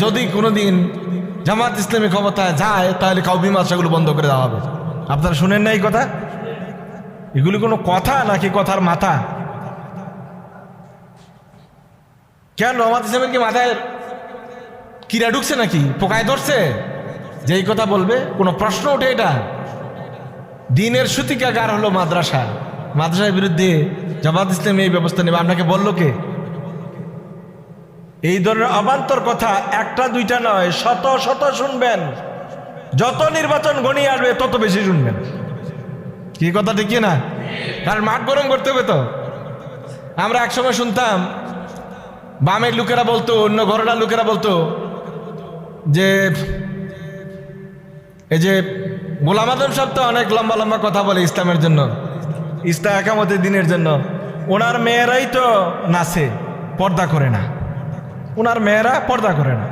যদি কোনোদিন জামাত ইসলামী ক্ষমতায় যায়, তাহলে কাউবি মাদ্রাসাগুলো বন্ধ করে দেওয়া হবে। আপনারা শুনেন না এই কথা? এগুলি কোনো কথা নাকি কথার মাথা? কেন? জামাত ইসলামের কি মাথায় কিরা ঢুকছে নাকি? পোকায় ধরছে? যে এই কথা বলবে, কোনো প্রশ্ন ওঠে এটা? দিনের সূতিকাগার হলো মাদ্রাসা। মাদ্রাসার বিরুদ্ধে জামাত ইসলাম এই ব্যবস্থা নেবে। আপনাকে বলল কে? এই ধরনের অবান্তর কথা একটা, দুইটা নয়, শত শত শুনবেন। যত নির্বাচন গণিয়ে আসবে, তত বেশি শুনবেন। কি কথা, ঠিক না? কারণ মাঠ গরম করতে হবে তো। আমরা একসময় শুনতাম, বামের লোকেরা বলতো, অন্য ঘরনার লোকেরা বলতো, যে, এই যে, গোলাম আদম সাহেব তো অনেক লম্বা লম্বা কথা বলে ইসলামের জন্য। ইসলাম একামতের দিনের জন্য। ওনার মেয়েরাই তো নাচে, পর্দা করে না। ওনার মেয়েরা পর্দা করে না।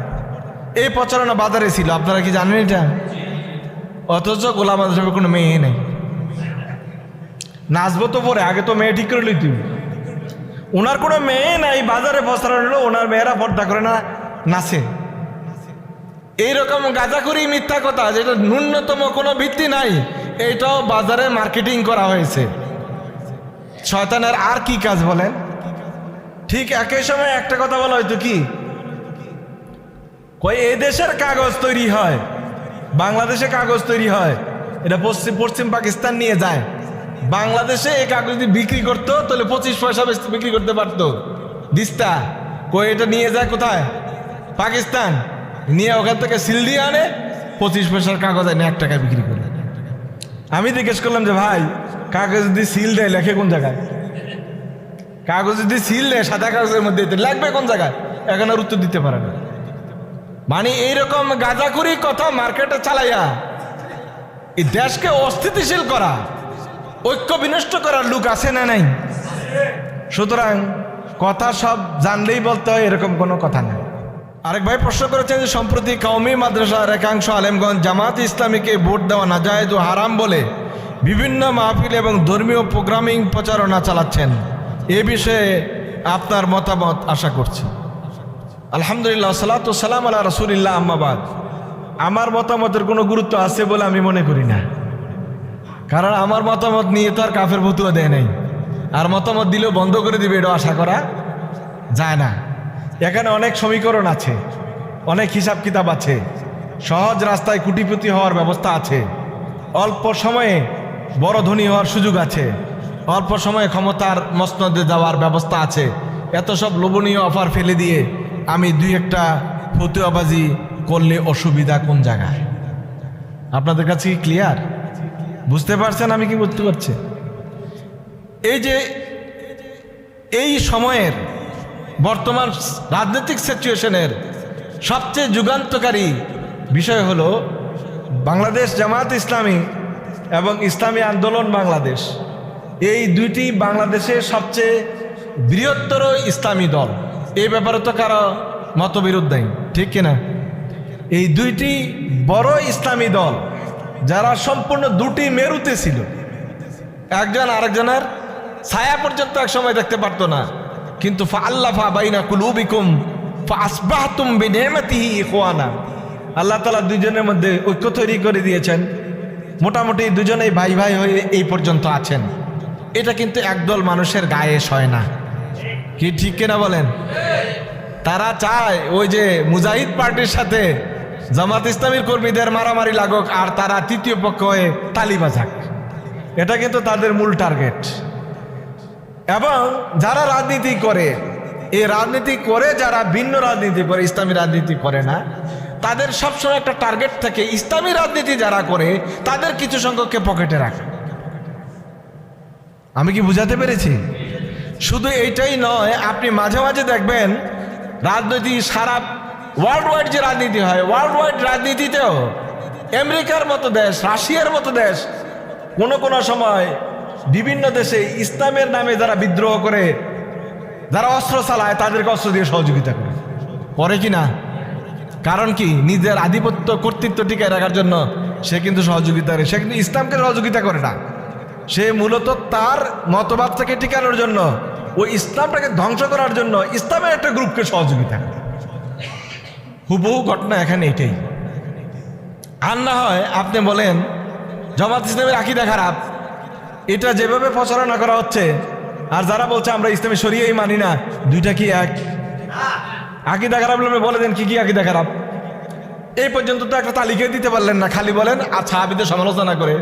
এই প্রচারণা বাজারে ছিল, আপনারা কি জানেন এটা? অথচ গোলাম আদম কোনো মেয়ে নেই। নাচবো তো পরে, আগে তো মেয়ে ঠিক করে লই তুই ওনার কোনো মেয়ে নাই, বাজারে প্রচারণ হলো ওনার মেয়েরা পর্দা করে না, নাচে। এইরকম গাঁজাখুরি মিথ্যা কথা, যেটা ন্যূনতম কোনো ভিত্তি নাই, এইটাও বাজারে মার্কেটিং করা হয়েছে। শয়তানের আর কি কাজ বলেন? ঠিক একই সময় একটা কথা বলা, হয়তো কি? এই দেশের কাগজ তৈরি হয়, বাংলাদেশে কাগজ তৈরি হয়, এটা পশ্চিম পশ্চিম পাকিস্তান নিয়ে যায়। বাংলাদেশে এই কাগজ যদি বিক্রি করতো, তাহলে পঁচিশ পয়সা বিক্রি করতে পারতো। দিস্তা কই এটা নিয়ে যায় কোথায়? পাকিস্তান। নিয়ে ওখান থেকে সিল দিয়ে আনে, পঁচিশ পয়সার কাগজ এনে এক টাকায় বিক্রি করে আমি জিজ্ঞেস করলাম যে, ভাই, কাগজ যদি সিল দেয়, লেখে কোন জায়গায়? কাগজ যদি সিল দেয়, সাদা কাগজের মধ্যে লাগবে কোন জায়গায়? এখন আর উত্তর দিতে পারে না। মানে এইরকম গাঁজাখুরি কথা মার্কেটে চালাইয়া এই দেশকে অস্থিতিশীল করা, ঐক্য বিনষ্ট করার লোক আছে না নাই? সুতরাং কথা সব জানলেই বলতে হয়, এরকম কোনো কথা নাই। আরেক ভাই প্রশ্ন করেছেন যে, সম্প্রতি কওমি মাদ্রাসার একাংশ আলেমগঞ্জ জামাত ইসলামীকে ভোট দেওয়া নাজায়েজ ও হারাম বলে বিভিন্ন মাহফিল এবং ধর্মীয় প্রোগ্রামিং প্রচারণা চালাচ্ছেন। এ বিষয়ে আপনার মতামত আশা করছি। আলহামদুলিল্লাহ, সালাত সালাম আল্লাহ রসুলিল্লাহ আম্মাবাদ আমার মতামতের কোনো গুরুত্ব আছে বলে আমি মনে করি না। কারণ আমার মতামত নিয়ে তো আর কাফের ভতুয়া দেয় নাই। আর মতামত দিলেও বন্ধ করে দিবে এটা আশা করা যায় না। এখানে অনেক সমীকরণ আছে, অনেক হিসাব কিতাব আছে, সহজ রাস্তায় কুটিপতি হওয়ার ব্যবস্থা আছে, অল্প সময়ে বড় ধনী হওয়ার সুযোগ আছে। অল্প সময়ে ক্ষমতার মসনদে যাওয়ার ব্যবস্থা আছে। এত সব লোভনীয় অফার ফেলে দিয়ে আমি দুই একটা ফতুয়াবাজি করলে অসুবিধা কোন জায়গায়? আপনাদের কাছে কি ক্লিয়ার বুঝতে পারছেন আমি কি বুঝতে পারছি? এই যে এই সময়ের বর্তমান রাজনৈতিক সিচুয়েশনের সবচেয়ে যুগান্তকারী বিষয় হলো বাংলাদেশ জামাত ইসলামী এবং ইসলামী আন্দোলন বাংলাদেশ। এই দুইটি বাংলাদেশের সবচেয়ে বৃহত্তর ইসলামী দল। এই ব্যাপারে তো কারও মতবিরোধ নেই, ঠিক কিনা? এই দুইটি বড় ইসলামী দল যারা সম্পূর্ণ দুটি মেরুতে ছিল। একজন আরেকজনের ছায়া পর্যন্ত এক সময় দেখতে পারতো না। কিন্তু আল্লাফা বাইনা কুলুবিকুম আল্লাহ তালা দুজনের মধ্যে ঐক্য তৈরি করে দিয়েছেন। মোটামুটি দুজনেই ভাই ভাই হয়ে এই পর্যন্ত আছেন। এটা কিন্তু একদল মানুষের গায়ে সয় না। কি ঠিক কিনা বলেন? তারা চায় ওই যে মুজাহিদ পার্টির সাথে জামাত ইসলামীর কর্মীদের মারামারি লাগুক আর তারা তৃতীয় পক্ষ হয়ে তালি বাজাক। এটা কিন্তু তাদের মূল টার্গেট। এবং যারা রাজনীতি করে, এই রাজনীতি করে যারা ভিন্ন রাজনীতি করে, ইসলামী রাজনীতি করে না, তাদের সবসময় একটা টার্গেট থাকে, ইসলামী রাজনীতি যারা করে, তাদের কিছু সংখ্যককে পকেটে রাখে। আমি কি বুঝাতে পেরেছি? শুধু এইটাই নয়, আপনি মাঝে মাঝে দেখবেন রাজনীতি সারা ওয়ার্ল্ড ওয়াইড যে রাজনীতি হয় ওয়ার্ল্ড ওয়াইড রাজনীতিতেও আমেরিকার মতো দেশ, রাশিয়ার মতো দেশ, কোনো কোনো সময় বিভিন্ন দেশে ইসলামের নামে যারা বিদ্রোহ করে, যারা অস্ত্র চালায়, তাদেরকে অস্ত্র দিয়ে সহযোগিতা করে। করে কি না? কারণ কি? নিজের আধিপত্য, কর্তৃত্ব টিকায় রাখার জন্য সে কিন্তু সহযোগিতা করে, সে কিন্তু ইসলামকে সহযোগিতা করে না। সে মূলত তার মতবাদটাকে টিকানোর জন্য ওই ইসলামটাকে ধ্বংস করার জন্য ইসলামের একটা গ্রুপকে সহযোগিতা করে। হুবহু ঘটনা এখানে এটাই। আর না হয় আপনি বলেন, জামাত ইসলামের আকিদা খারাপ। এটা যেভাবে প্রচারণা করা হচ্ছে, আর যারা বলছে আমরা ইসলামী সরিয়েই মানি না, দুইটা কি এক? আকিদা খারাপ বলে দেন কি কি আকিদা খারাপ। এই পর্যন্ত তো একটা তালিকা দিতে পারলেন না, খালি বলেন, আর সাহাবিদের সমালোচনা করে।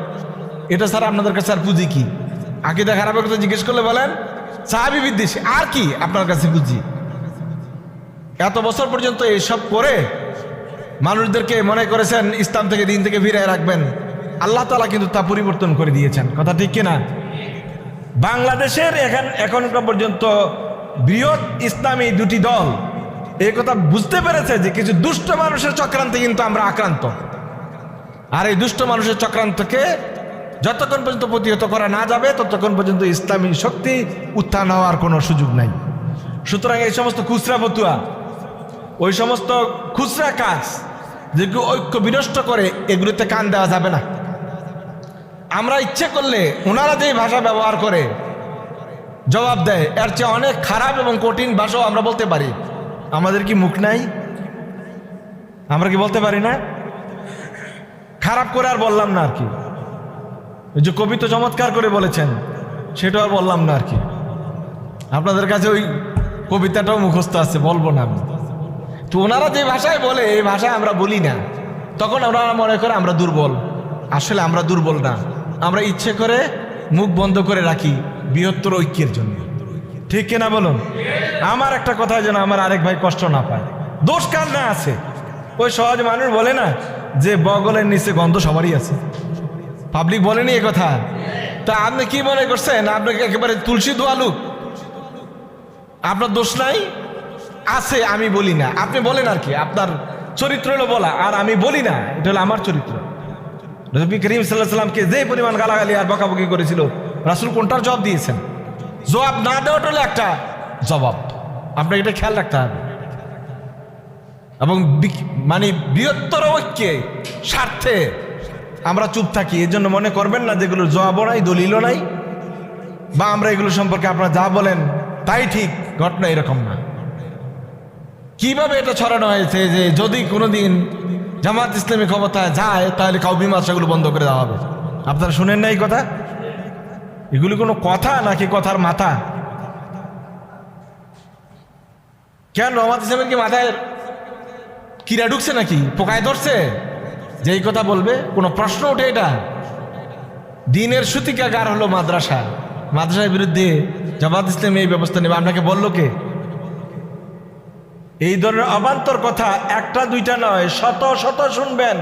এটা স্যার আপনাদের কাছে আর পুঁজি কি? আকিদা খারাপের কথা জিজ্ঞেস করলে বলেন। সাহাবি বিদ্বেষী, আর কি আপনার কাছে পুঁজি এত বছর পর্যন্ত এইসব করে মানুষদেরকে মনে করেছেন ইসলাম থেকে, দিন থেকে ফিরে রাখবেন। আল্লাহ তালা কিন্তু তা পরিবর্তন করে দিয়েছেন। কথা ঠিক কিনা? বাংলাদেশের এখন এখনকার পর্যন্ত বৃহৎ ইসলামী দুটি দল এই কথা বুঝতে পেরেছে যে কিছু দুষ্ট মানুষের চক্রান্তে কিন্তু আমরা আক্রান্ত। আর এই দুষ্ট মানুষের চক্রান্তকে যতক্ষণ পর্যন্ত প্রতিহত করা না যাবে, ততক্ষণ পর্যন্ত ইসলামী শক্তি উত্থান হওয়ার কোনো সুযোগ নাই। সুতরাং এই সমস্ত খুচরা ফতুয়া, ওই সমস্ত খুচরা কাজ যেগুলো ঐক্য বিনষ্ট করে, এগুলোতে কান দেওয়া যাবে না। আমরা ইচ্ছে করলে ওনারা যেই ভাষা ব্যবহার করে, জবাব দেয়। এর চেয়ে অনেক খারাপ এবং কঠিন ভাষাও আমরা বলতে পারি। আমাদের কি মুখ নাই? আমরা কি বলতে পারি না? খারাপ করে আর বললাম না আর কি। যে কবি তো চমৎকার করে বলেছেন, সেটা আর বললাম না আর কি। আপনাদের কাছে ওই কবিতাটাও মুখস্থ আছে, বলব না আমি। তো ওনারা যে ভাষায় বলে, এই ভাষায় আমরা বলি না। তখন ওনারা মনে করে আমরা দুর্বল। আসলে আমরা দুর্বল না। আমরা ইচ্ছে করে মুখ বন্ধ করে রাখি বৃহত্তর ঐক্যের জন্য। ঠিক কিনা বলুন? আমার একটা কথা যেন আমার আরেক ভাই কষ্ট না পায়। দোষ কার না আছে? ওই সহজ মানুষ বলে না যে বগলের নিচে গন্ধ সবারই আছে। পাবলিক বলেনি এ কথা। তা আপনি কি মনে করছেন? আপনাকে একেবারে তুলসী দোয়ালু আপনার দোষ নাই? আছে, আমি বলি না। আপনি বলেন আর কি। আপনার চরিত্র হলো বলা, আর আমি বলি না। এটা হলো আমার চরিত্র। নবী করিম সাল্লাহ সাল্লামকে যে পরিমাণ গালাগালি আর বকাবকি করেছিল, রাসুল কোনটার জবাব দিয়েছেন? জবাব না দেওয়াটা হলো একটা জবাব। আপনাকে এটা খেয়াল রাখতে হবে। এবং মানে বৃহত্তর ঐক্যে, স্বার্থে আমরা চুপ থাকি, এর জন্য মনে করবেন না যেগুলোর জবাবও নাই, দলিলও নাই, বা আমরা এগুলো সম্পর্কে আপনারা যা বলেন, তাই ঠিক, ঘটনা এরকম না। কীভাবে এটা ছড়ানো হয়েছে যে যদি কোনোদিন জামাত ইসলামী ক্ষমতায় যায়, তাহলে কাউ মীমাংসাগুলো বন্ধ করে দেওয়া হবে? আপনারা শুনেন না এই কথা? এগুলি কোনো কথা নাকি কথার মাথা? কেন জামাত ইসলামের কি মাথায় কিরা ঢুকছে নাকি? পোকায় ধরছে? যে এই কথা বলবে, কোনো প্রশ্ন ওঠে এটা? দিনের সুতিকাগার হলো মাদ্রাসা। মাদ্রাসার বিরুদ্ধে জামাত ইসলাম এই ব্যবস্থা নেবে। আপনাকে বলল কে? এই ধরনের অবান্তর কথা একটা দুইটা নয়, শত শত শুনবেন।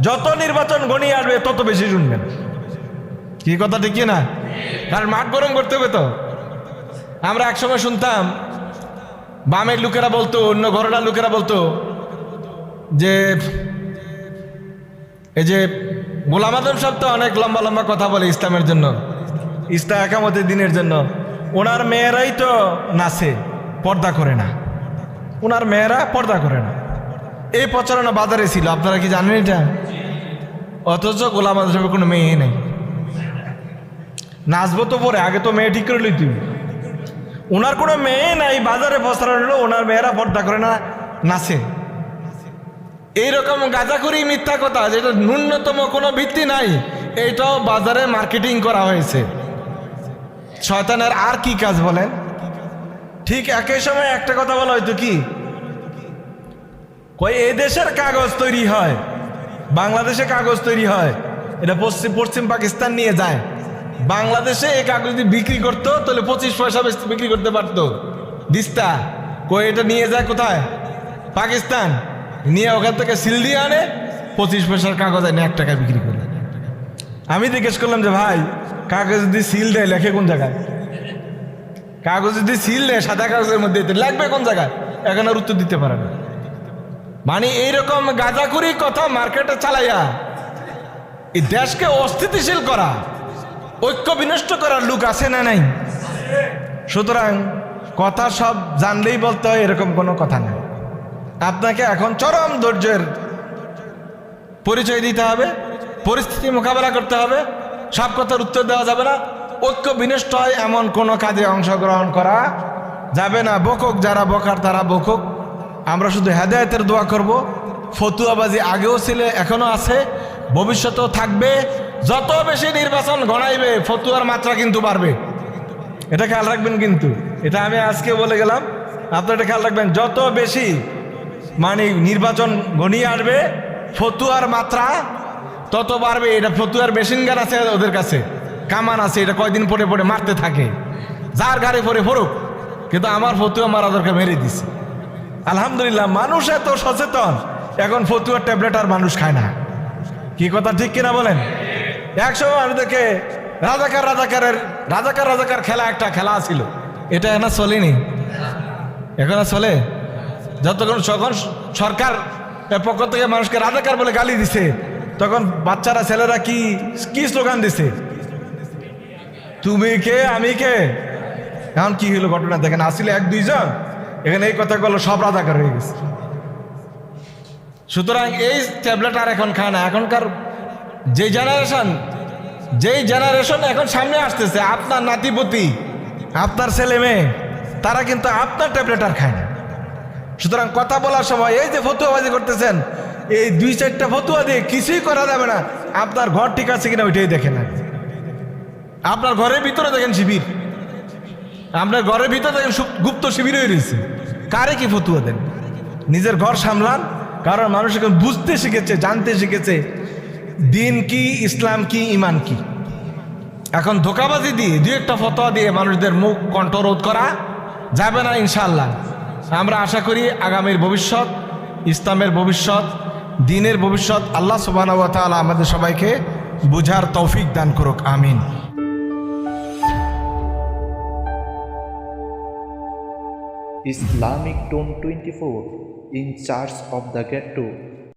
যত নির্বাচন গণিয়ে আসবে, তত বেশি শুনবেন। কি কথা, ঠিক না কারণ মাঠ গরম করতে হবে তো। আমরা একসময় শুনতাম, বামের লোকেরা বলতো, অন্য ঘরনার লোকেরা বলতো যে এই যে গোলাম আদম সাহেব তো অনেক লম্বা লম্বা কথা বলে ইসলামের জন্য, ইসলাম একামতের দিনের জন্য। ওনার মেয়েরাই তো নাচে, পর্দা করে না। ওনার মেয়েরা পর্দা করে না। এই প্রচারণা বাজারে ছিল, আপনারা কি জানেন এটা? অথচ গোলাম আদম সাহেবের কোনো মেয়ে নেই। নাচবো তো পরে, আগে তো মেয়ে ঠিক করে তুই ওনার কোনো মেয়ে নাই, বাজারে প্রচারণ হলো ওনার মেয়েরা পর্দা করে না, নাচে। এইরকম গাঁজাখুরি মিথ্যা কথা, যেটা ন্যূনতম কোনো ভিত্তি নাই এটাও বাজারে মার্কেটিং করা হয়েছে। শয়তানের আর কি কাজ বলেন? ঠিক একই সময় একটা কথা বলা হয়তো কি? কই এই দেশের কাগজ তৈরি হয়, বাংলাদেশে কাগজ তৈরি হয়, এটা পশ্চিম পশ্চিম পাকিস্তান নিয়ে যায়। বাংলাদেশে এই কাগজ যদি বিক্রি করতো, তাহলে পঁচিশ পয়সা বিক্রি করতে পারতো। দিস্তা কই এটা নিয়ে যায় কোথায়? পাকিস্তান। নিয়ে ওখান থেকে সিল দিয়ে আনে, পঁচিশ পয়সার কাগজ এনে এক টাকা বিক্রি করে আমি জিজ্ঞেস করলাম যে, ভাই, কাগজ যদি সিল দেয়, লেখে কোন জায়গায়? কাগজ যদি সিল দেয়, সাদা কাগজের মধ্যে লাগবে কোন জায়গায়? এখন আর উত্তর দিতে পারে না। মানে এইরকম গাঁজাখুরি কথা মার্কেটে চালাইয়া, এই দেশকে অস্থিতিশীল করা, ঐক্য বিনষ্ট করার লোক আছে না নাই? সুতরাং কথা সব জানলেই বলতে হয়, এরকম কোনো কথা নাই। আপনাকে এখন চরম ধৈর্যের পরিচয় দিতে হবে, পরিস্থিতি মোকাবেলা করতে হবে, সব কথার উত্তর দেওয়া যাবে না। ঐক্য বিনষ্ট হয় এমন কোনো কাজে অংশগ্রহণ করা যাবে না। বকুক, যারা বকার তারা বকুক। আমরা শুধু হেদায়তের দোয়া করব। ফতুয়াবাজি আগেও ছিল এখনও আছে, ভবিষ্যতেও থাকবে। যত বেশি নির্বাচন গড়াইবে, ফতুয়ার মাত্রা কিন্তু বাড়বে। এটা খেয়াল রাখবেন কিন্তু। এটা আমি আজকে বলে গেলাম। আপনারা এটা খেয়াল রাখবেন, যত বেশি মানে নির্বাচন ঘনিয়ে আসবে, ফতুয়ার মাত্রা তত বাড়বে। এটা ফতুয়ার মেশিন গান আছে ওদের কাছে, কামান আছে, এটা কয়দিন পরে পরে মারতে থাকে। যার গাড়ি পরে ফরুক কিন্তু আমার ফতুয়া মারা দরকার, মেরে দিছে। আলহামদুলিল্লাহ, মানুষ এত সচেতন, এখন ফতুয়ার ট্যাবলেট আর মানুষ খায় না। কি কথা ঠিক কিনা বলেন? একসময় আমি দেখে রাজাকার রাজাকারের, রাজাকার রাজাকার খেলা একটা খেলা ছিল। এটা এখন চলেনি? এখন চলে? যতক্ষণ যখন সরকার পক্ষ থেকে মানুষকে রাজাকার বলে গালি দিছে, তখন বাচ্চারা, ছেলেরা কি কি স্লোগান দিছে? তুমি কে, আমি কে? এখন কি হলো ঘটনা দেখেন, আসলে এক, দুইজন, এখানে এই কথা বলল, সব রাজাকার হয়ে গেছে। সুতরাং এই ট্যাবলেট আর এখন খায় না, এখনকার যে জেনারেশন যেই জেনারেশন এখন সামনে আসতেছে, আপনার নাতিপতি, আপনার ছেলে মেয়ে, তারা কিন্তু আপনার ট্যাবলেট আর খায় না। সুতরাং কথা বলার সময় এই যে ফতুয়াবাজি করতেছেন, এই দুই চারটা ফতুয়া দিয়ে কিছুই করা যাবে না। আপনার ঘর ঠিক আছে কিনা ওইটাই দেখেন। আপনার ঘরের ভিতরে দেখেন শিবির। আপনার ঘরের ভিতরে দেখেন গুপ্ত শিবির হয়ে রয়েছে। কারে কি ফতুয়া দেন? নিজের ঘর সামলান, কারণ মানুষ এখন বুঝতে শিখেছে, জানতে শিখেছে, দিন কি, ইসলাম কি, ইমান কি। এখন ধোকাবাজি দিয়ে দু একটা ফতোয়া দিয়ে মানুষদের মুখ কণ্ঠরোধ করা যাবে না ইনশাল্লাহ আমরা আশা করি আগামীর ভবিষ্যৎ, ইসলামের ভবিষ্যৎ, দিনের ভবিষ্যৎ, আল্লাহ সুবাহ আমাদের সবাইকে বুঝার তৌফিক দান করুক, আমিন। Islamic Tone 24 charge charge of the ghetto